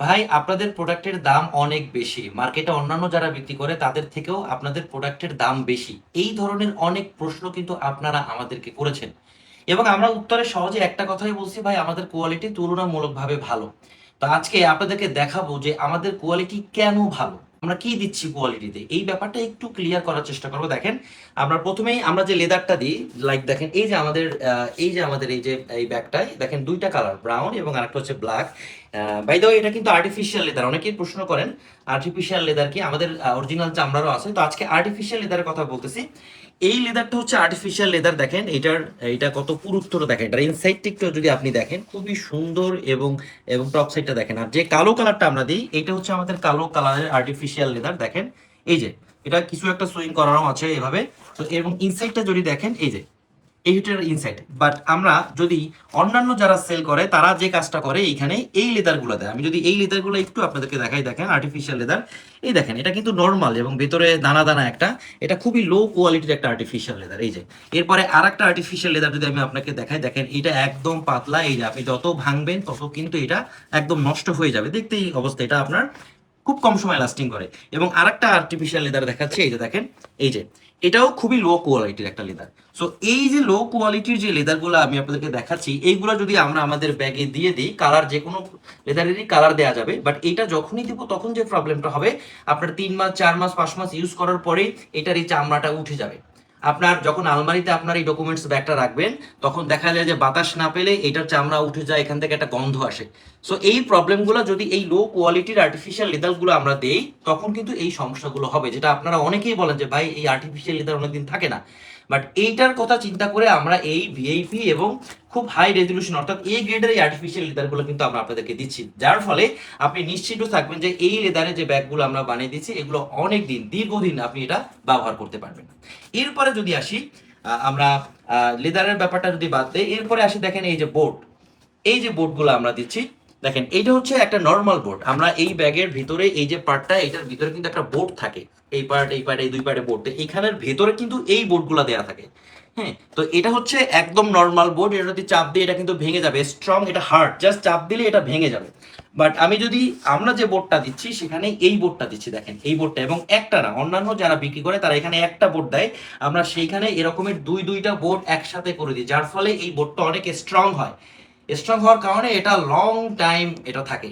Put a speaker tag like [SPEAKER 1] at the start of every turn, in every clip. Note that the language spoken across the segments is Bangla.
[SPEAKER 1] ভাই, আপনাদের প্রোডাক্টের দাম অনেক বেশি। মার্কেটে অন্যান্য যারা বিক্রি করে, তাদের থেকেও আপনাদের প্রোডাক্টের দাম বেশি। এই ধরনের অনেক প্রশ্ন কিন্তু আপনারা আমাদেরকে করেছেন। এবং আমরা উত্তরে সহজে একটা কথাই বলছি, ভাই, আমাদের কোয়ালিটি তুলনামূলকভাবে ভালো। তো আজকে আপনাদেরকে দেখাবো যে আমাদের কোয়ালিটি কেন ভালো। আমরা কি দিচ্ছি কোয়ালিটিতে এই ব্যাপারটা একটু ক্লিয়ার করার চেষ্টা করব। দেখেন, আমরা প্রথমেই আমরা যে লেদারটা দিই লাইক দেখেন, এই যে আমাদের এই যে আমাদের এই যে, এই ব্যাগটায় দেখেন দুইটা কালার ব্রাউন এবং আরেকটা হচ্ছে ব্ল্যাক বাই দ্য এটা কিন্তু আর্টিফিশিয়াল লেদার অনেকেই প্রশ্ন করেন আর্টিফিশিয়াল লেদার কি? আমাদের অরিজিনাল চামড়ারও আছে। তো আজকে আর্টিফিশিয়াল লেদারের কথা বলতেছি। এই লেদারটা হচ্ছে আর্টিফিশিয়াল লেদার দেখেন। এটার, এটা কত পুরুত্তর দেখেন। এটার ইনসাইডটা যদি আপনি দেখেন, খুবই সুন্দর এবং এবং টপ সাইডটা দেখেন। আর যে কালো কালারটা আমরা দিই, এটা হচ্ছে আমাদের কালো কালারের আর্টিফিশিয়াল লেদার দেখেন। এই যে, এটা কিছু একটা সুইং করানো আছে এভাবে। তো এবং ইনসাইডটা যদি দেখেন, এই যে এইটার ইনসাইড বাট আমরা যদি অন্যান্য যারা সেল করে, তারা যে কাজটা করে, এইখানে এই লেদারগুলো দেয়। আমি যদি এই লেদারগুলো একটু আপনাদেরকে দেখাই, দেখেন আর্টিফিশিয়াল লেদার এই দেখেন, এটা কিন্তু নর্মাল এবং ভেতরে দানা দানা একটা, এটা খুবই লো কোয়ালিটির একটা আর্টিফিশিয়াল লেদার এই যে, এরপরে আর একটা আর্টিফিশিয়াল লেদার যদি আমি আপনাকে দেখাই, দেখেন, এটা একদম পাতলা। এই যে, আপনি যত ভাঙবেন, তত কিন্তু এটা একদম নষ্ট হয়ে যাবে। দেখতে এই অবস্থা, এটা আপনার খুব কম সময় লাস্টিং করে। এবং আরেকটা আর্টিফিশিয়াল লেদার দেখাচ্ছে, এই যে দেখেন, এই যে এটাও খুবই লো কোয়ালিটির একটা লেদার সো এই যে লো কোয়ালিটির যে লেদারগুলো আমি আপনাদেরকে দেখাচ্ছি, এইগুলো যদি আমরা আমাদের ব্যাগে দিয়ে দিই কালার যে কোনো লেদারেরই কালার দেওয়া যাবে বাট এটা যখনই দিব তখন যে প্রবলেমটা হবে, আপনার তিন মাস, চার মাস, পাঁচ মাস ইউজ করার পরে এটার এই চামড়াটা উঠে যাবে। আপনার যখন আলমারিতে আপনার এই ডকুমেন্টস ব্যাগটা রাখবেন, তখন দেখা যায় যে বাতাস না পেলে এটার চামড়া উঠে যায়, এখান থেকে একটা গন্ধ আসে। সো এই প্রবলেমগুলো যদি এই লো কোয়ালিটির আর্টিফিশিয়াল লেদারগুলো আমরা দেই, তখন কিন্তু এই সমস্যাগুলো হবে, যেটা আপনারা অনেকেই বলেন যে, ভাই, এই আর্টিফিশিয়াল লেদার অনেকদিন থাকে না। বাট এইটার কথা চিন্তা করে আমরা এই ভিআইপি এবং খুব হাই রেজলিউশন অর্থাৎ এই গ্রেডের এই আর্টিফিশিয়াল লেদারগুলো কিন্তু আমরা আপনাদেরকে দিচ্ছি। যার ফলে আপনি নিশ্চিত থাকবেন যে এই লেদারের যে ব্যাগগুলো আমরা বানিয়ে দিচ্ছি এগুলো অনেক দিন, দীর্ঘদিন আপনি এটা ব্যবহার করতে পারবেন। এরপরে যদি আসি আমরা লেদারের ব্যাপারটা যদি বাদ দেই, এরপরে আসি দেখেন এই যে বোর্ড এই যে বোর্ডগুলো আমরা দিচ্ছি দেখেন, এইটা হচ্ছে একটা নর্মাল বোর্ড আমরা এই ব্যাগের ভিতরে এই যে পার্টটা এটার ভিতরে কিন্তু একটা বোর্ড থাকে। এই পার্ট এই পার্ট এই দুই পার্টে বোর্ড এখানের ভেতরে কিন্তু এই বোর্ডগুলো দেওয়া থাকে। হ্যাঁ তো এটা হচ্ছে একদম নর্মাল বোর্ড এটা যদি চাপ দিয়ে এটা কিন্তু ভেঙে যাবে স্ট্রং এটা হার্ড জাস্ট চাপ দিলে এটা ভেঙে যাবে। বাট আমি যদি, আমরা যে বোর্ডটা দিচ্ছি, সেখানে এই বোর্ডটা দিচ্ছি, দেখেন, এই বোর্ডটা এবং একটা না, অন্যান্য যারা বিক্রি করে, তারা এখানে একটা বোর্ড দেয়। আমরা সেইখানে এরকমের দুই, দুইটা বোর্ড একসাথে করে দিই, যার ফলে এই বোর্ডটা অনেক স্ট্রং হয়। স্ট্রং হওয়ার কারণে এটা লং টাইম এটা থাকে।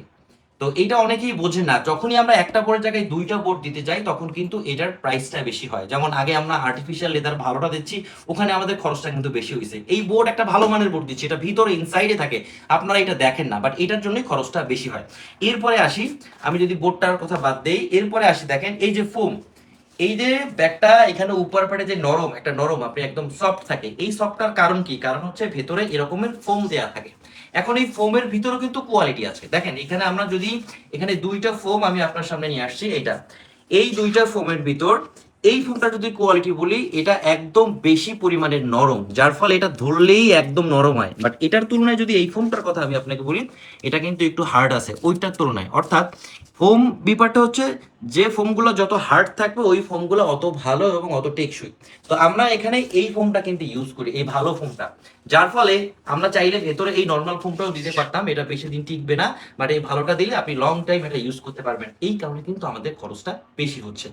[SPEAKER 1] তো এইটা অনেকেই বোঝে না। যখনই আমরা একটা বোর্ডের জায়গায় দুইটা বোর্ড দিতে যাই, তখন কিন্তু এটার প্রাইসটা বেশি হয়। যেমন আগে আমরা আর্টিফিশিয়াল লেদার ভালোটা দিচ্ছি, ওখানে আমাদের খরচটা কিন্তু বেশি হয়েছে। এই বোর্ড একটা ভালো মানের বোর্ড দিচ্ছি, এটা ভিতরে ইনসাইডে থাকে। আপনারা এটা দেখেন না বাট এটার জন্যই খরচটা বেশি হয়। এরপরে আসি, আমি যদি বোর্ডটার কথা বাদ দেই, এরপরে আসি, দেখেন এই যে ফোম এই যে ব্যাগটা এখানে উপর পাটে যে নরম, একটা নরম আপনি একদম সফট থাকে, এই সফটটার কারণ কি? কারণ হচ্ছে ভেতরে এরকমের ফোম দেয়া থাকে। এখন এই ফোমের ভিতরেও কিন্তু কোয়ালিটি আছে। দেখেন, এখানে আমরা যদি, এখানে দুইটা ফোম আমি আপনার সামনে নিয়ে আসছি এটা এই দুইটা ফোমের ভিতর, এই ফোমটা যদি কোয়ালিটি বলি, এটা একদম বেশি পরিমাণে নরম, যার ফলে এটা ধরলেই একদম নরম হয়। বাট এটার তুলনায় যদি এই ফোমটার কথা আমি আপনাকে বলি, এটা কিন্তু একটু হার্ড আছে, ওইটার তুলনায়। অর্থাৎ ফোম ব্যাপারটা হচ্ছে যে ফোমগুলো যত হার্ড থাকবে, ওই ফোমগুলো অত ভালো এবং অত টেকসই। তো আমরা এখানে এই ফোমটা কিন্তু ইউজ করি, এই ভালো ফোমটা যার ফলে আমরা চাইলে ভেতরে এই নর্মাল ফোমটাও দিতে পারতাম, এটা বেশি দিন টিকবে না বাট এই ভালোটা দিলে আপনি লং টাইম এটা ইউজ করতে পারবেন। এই কারণে কিন্তু আমাদের খরচটা বেশি হচ্ছে।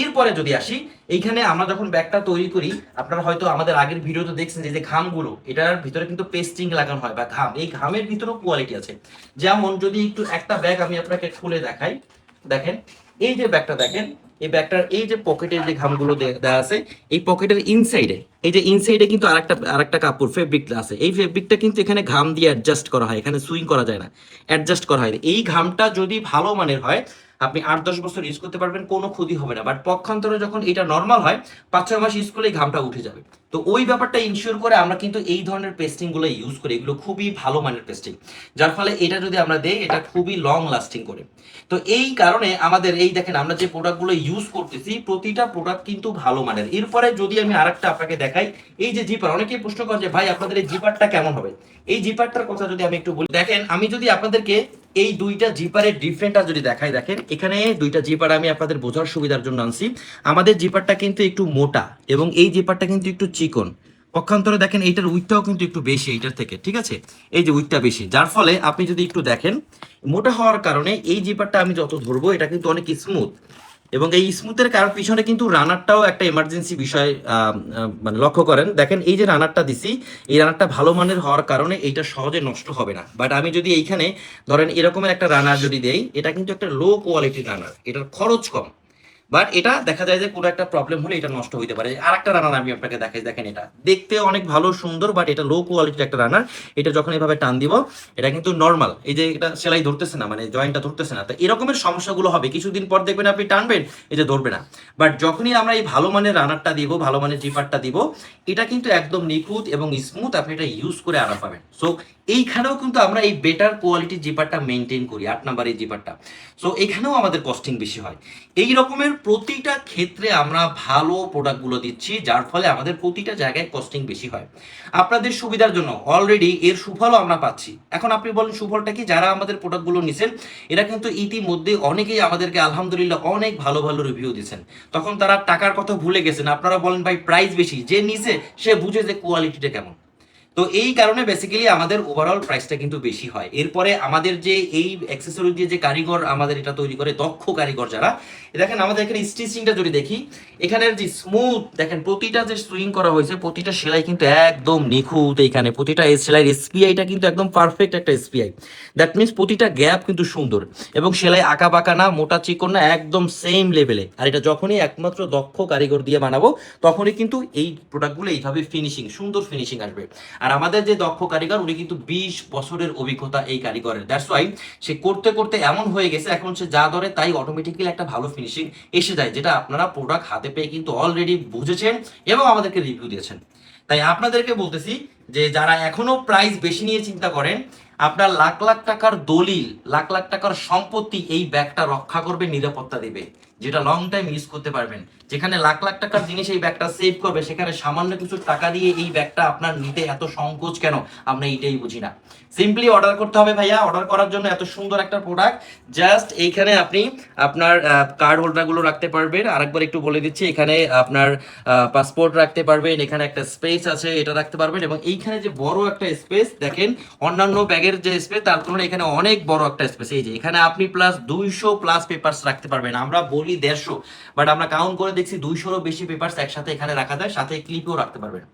[SPEAKER 1] এরপরে যদি আসি, এইখানে আমরা যখন ব্যাগটা তৈরি করি, আপনারা হয়তো আমাদের আগের ভিডিওতে দেখছেন যে ঘামগুলো, এটার ভিতরে কিন্তু পেস্টিং লাগানো হয় বা ঘাম, এই ঘামের ভিতরেও কোয়ালিটি আছে। যেমন যদি একটু একটা ব্যাগ আমি আপনাকে খুলে দেখাই দেখেন, এই যে ব্যাগটা দেখেন, এই ব্যাগটার এই যে পকেটের যে ঘামগুলো দেওয়া আছে, এই পকেটের ইনসাইডে এই যে ইনসাইডে কিন্তু আরেকটা আরেকটা কাপড় ফেব্রিক আছে। এই ফেব্রিকটা কিন্তু এখানে ঘাম দিয়ে অ্যাডজাস্ট করা হয়, এখানে সুইং করা যায় না অ্যাডজাস্ট করা হয় এই ঘামটা যদি ভালো মানের হয় আপনি আট, দশ বছর ইউজ করতে পারবেন, কোনো ক্ষতি হবে না। বাট পক্ষান্তরে যখন এটা নর্মাল হয়, পাঁচ, ছয় মাস ইউজ করলে ঘামটা উঠে যাবে। তো ওই ব্যাপারটা ইনশিওর করে আমরা কিন্তু এই ধরনের পেস্টিংগুলো ইউজ করি। এগুলো খুবই ভালো মানের পেস্টিং যার ফলে এটা যদি আমরা দেই, এটা খুবই লং লাস্টিং করে। তো এই কারণে আমাদের এই দেখেন, আমরা যে প্রোডাক্টগুলো ইউজ করতেছি, প্রতিটা প্রোডাক্ট কিন্তু ভালো মানের। এরপরে যদি আমি আরেকটা আপনাকে দেখাই, এই যে জিপার অনেকেই প্রশ্ন করেন যে, ভাই, আপনাদের এই জিপারটা কেমন হবে? এই জিপারটার কথা যদি আমি একটু বলি, দেখেন, আমি যদি আপনাদেরকে এই দুইটা জিপারের ডিফারেন্টটা যদি দেখাই, দেখেন, এখানে দুইটা জিপার আমি আপনাদের বোঝার সুবিধার জন্য আনছি। আমাদের জিপারটা কিন্তু একটু মোটা এবং এই জিপারটা কিন্তু একটু চিকন। পক্ষান্তরে দেখেন, এইটার উইথটাও কিন্তু একটু বেশি এইটার থেকে, ঠিক আছে? এই যে উইথটা বেশি, যার ফলে আপনি যদি একটু দেখেন, মোটা হওয়ার কারণে এই জিপারটা আমি যত ধরবো, এটা কিন্তু অনেক স্মুথ এবং এই স্মুথের কারণ পিছনে কিন্তু রানারটাও একটা এমার্জেন্সি বিষয় মানে লক্ষ্য করেন। দেখেন, এই যে রানারটা দিছি, এই রানারটা ভালো মানের হওয়ার কারণে এইটা সহজে নষ্ট হবে না। বাট আমি যদি এইখানে, ধরেন এরকমের একটা রানার যদি দেই, এটা কিন্তু একটা লো কোয়ালিটির রানার এটার খরচ কম। বাট এটা দেখা যায় যে কোনো একটা প্রবলেম হলে এটা নষ্ট হইতে পারে। আর একটা রানার আমি আপনাকে দেখাই, দেখেন এটা। দেখতে অনেক ভালো, সুন্দর বাট এটা লো কোয়ালিটির একটা রানার এটা যখন এভাবে টান দিব, এটা কিন্তু নর্মাল এই যে এটা সেলাই ধরতেছে না মানে জয়েন্টটা ধরতেছে না। তো এরকমের সমস্যাগুলো হবে। কিছুদিন পর দেখবেন আপনি টানবেন, এই যে ধরবে না। বাট যখনই আমরা এই ভালো মানের রানারটা দিব, ভালো মানের জিপারটা দিব, এটা কিন্তু একদম নিখুঁত এবং স্মুথ আপনি এটা ইউজ করে আরাম পাবেন। সো এইখানেও কিন্তু আমরা এই বেটার কোয়ালিটির জিপারটা মেনটেন করি, আট নাম্বার এই জিপারটা সো এখানেও আমাদের কস্টিং বেশি হয়। এই রকমের প্রতিটা ক্ষেত্রে আমরা ভালো প্রোডাক্টগুলো দিচ্ছি, যার ফলে আমাদের প্রতিটা জায়গায় কস্টিং বেশি হয়। আপনাদের সুবিধার জন্য অলরেডি এর সুফলও আমরা পাচ্ছি। এখন আপনি বলেন, সুফলটা কি? যারা আমাদের প্রোডাক্টগুলো নিছেন, এরা কিন্তু ইতিমধ্যে অনেকেই আমাদেরকে আলহামদুলিল্লাহ অনেক ভালো ভালো রিভিউ দিচ্ছেন। তখন তারা টাকার কথা ভুলে গেছেন। আপনারা বলেন, ভাই প্রাইস বেশি। যে নিছে, সে বুঝে যে কোয়ালিটিটা কেমন। তো এই কারণে বেসিক্যালি আমাদের ওভারঅল প্রাইসটা কিন্তু বেশি হয়। এরপরে আমাদের যে এই অ্যাক্সেসরি দিয়ে যে কারিগর আমাদের এটা তৈরি করে, দক্ষ কারিগর যারা দেখেন আমাদের এখানে স্টিচিংটা যদি দেখি, এখানের যে স্মুথ দেখেন প্রতিটা যে সুইং করা হয়েছে, প্রতিটা সেলাই কিন্তু একদম নিখুঁত এইখানে প্রতিটা সেলাইয়ের এসপিআইটা কিন্তু একদম পারফেক্ট একটা এসপিআই দ্যাট মিনস প্রতিটা গ্যাপ কিন্তু সুন্দর। এবং সেলাই আঁকা বাঁকা না, মোটা চিকন না, একদম সেম লেভেলে আর এটা যখনই একমাত্র দক্ষ কারিগর দিয়ে বানাবো, তখনই কিন্তু এই প্রোডাক্টগুলো এইভাবে ফিনিশিং সুন্দর ফিনিশিং আসবে। আর আমাদের যে দক্ষ কারিগর, উনি কিন্তু বিশ বছরের অভিজ্ঞতা এই কারিগরের। দ্যাটস ওয়াই সে করতে করতে এমন হয়ে গেছে, এখন সে যা ধরে তাই অটোমেটিক্যালি একটা ভালো ফিনিশিং এসে যায়, যেটা আপনারা প্রোডাক্ট হাতে পেয়ে কিন্তু অলরেডি বুঝেছেন এবং আমাদেরকে রিভিউ দিয়েছেন। তাই আপনাদেরকে বলতেছি যে যারা এখনও প্রাইস বেশি নিয়ে চিন্তা করেন, আপনার লাখ লাখ টাকার দলিল, লাখ লাখ টাকার সম্পত্তি এই ব্যাগটা রক্ষা করবে, নিরাপত্তা দেবে। যেটা লং টাইম ইউজ করতে পারবেন। যেখানে লাখ লাখ টাকার জিনিস এই ব্যাগটা সেভ করবে, সেখানে সামান্য কিছু টাকা দিয়ে এই ব্যাগটা আপনার নিতে এত সংকোচ কেন? আমরা এইটাই বুঝি না। সিম্পলি অর্ডার করতে হবে ভাইয়া অর্ডার করার জন্য এত সুন্দর একটা প্রোডাক্ট জাস্ট এইখানে আপনি আপনার কার্ড হোল্ডারগুলো রাখতে পারবেন। আরেকবার একটু বলে দিচ্ছি, এখানে আপনার পাসপোর্ট রাখতে পারবেন। এখানে একটা স্পেস আছে, এটা রাখতে পারবেন। এবং এইখানে যে বড় একটা স্পেস দেখেন, অন্যান্য ব্যাগের যে স্পেস তার তুলনায় এখানে অনেক বড় একটা স্পেস এই যে, এখানে আপনি প্লাস দুইশো প্লাস পেপারস রাখতে পারবেন। আমরা বলি দেড়শো। বাট আমরা কাউন্ট করে দেখছি দুইশোরও বেশি পেপারস একসাথে এখানে রাখা যায়, সাথে ক্লিপও রাখতে পারবেন।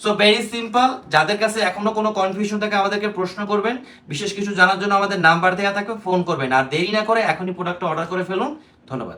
[SPEAKER 1] সো ভেরি সিম্পল যাদের কাছে এখনও কোনো কনফিউশন থাকে, আমাদেরকে প্রশ্ন করবেন। বিশেষ কিছু জানার জন্য আমাদের নাম্বার দেওয়া থাকে ফোন করবেন। আর দেরি না করে এখনই প্রোডাক্টটা অর্ডার করে ফেলুন। ধন্যবাদ।